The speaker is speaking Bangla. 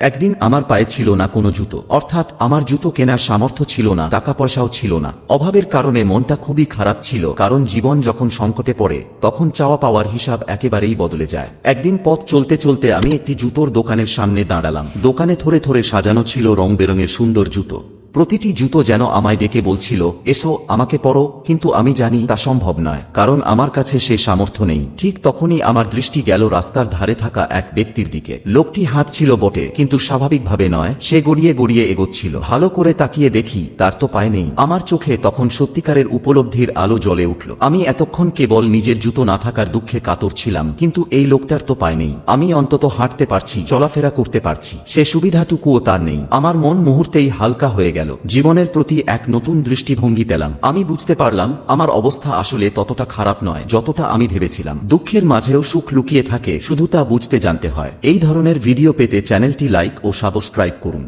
একদিন আমার পায়ে ছিল না কোনো জুতো। অর্থাৎ আমার জুতো কেনার সামর্থ্য ছিল না টাকা পয়সাও ছিল না। অভাবের কারণে মনটা খুবই খারাপ ছিল, কারণ জীবন যখন সংকটে পড়ে, তখন চাওয়া পাওয়ার হিসাব একেবারেই বদলে যায়। একদিন পথ চলতে চলতে আমি একটি জুতোর দোকানের সামনে দাঁড়ালাম। দোকানে থরে থরে সাজানো ছিল রং বেরঙের সুন্দর জুতো। প্রতিটি জুতো যেন আমায় ডেকে বলছিল, এসো, আমাকে পরো, কিন্তু আমি জানি তা সম্ভব নয়, কারণ আমার কাছে সে সামর্থ্য নেই। ঠিক তখনই আমার দৃষ্টি গেল রাস্তার ধারে থাকা এক ব্যক্তির দিকে। লোকটি হাত ছিল বটে, কিন্তু স্বাভাবিকভাবে নয়, সে গড়িয়ে গড়িয়ে এগোচ্ছিল। ভালো করে তাকিয়ে দেখি, তার তো পায় নেই। আমার চোখে তখন সত্যিকারের উপলব্ধির আলো জ্বলে উঠল। আমি এতক্ষণ কেবল নিজের জুতো না থাকার দুঃখে কাতর ছিলাম, কিন্তু এই লোকটার তো পায় নেই। আমি অন্তত হাঁটতে পারছি, চলাফেরা করতে পারছি। সে সুবিধাটুকুও তার নেই। আমার মন মুহূর্তেই হালকা হয়ে গেল। জীবনের প্রতি এক নতুন দৃষ্টিভঙ্গি পেলাম। আমি বুঝতে পারলাম, আমার অবস্থা আসলে ততটা খারাপ নয়, যতটা আমি ভেবেছিলাম। দুঃখের মাঝেও সুখ লুকিয়ে থাকে, শুধু তা বুঝতে জানতে হয়। এই ধরনের ভিডিও পেতে চ্যানেলটি লাইক ও সাবস্ক্রাইব করুন।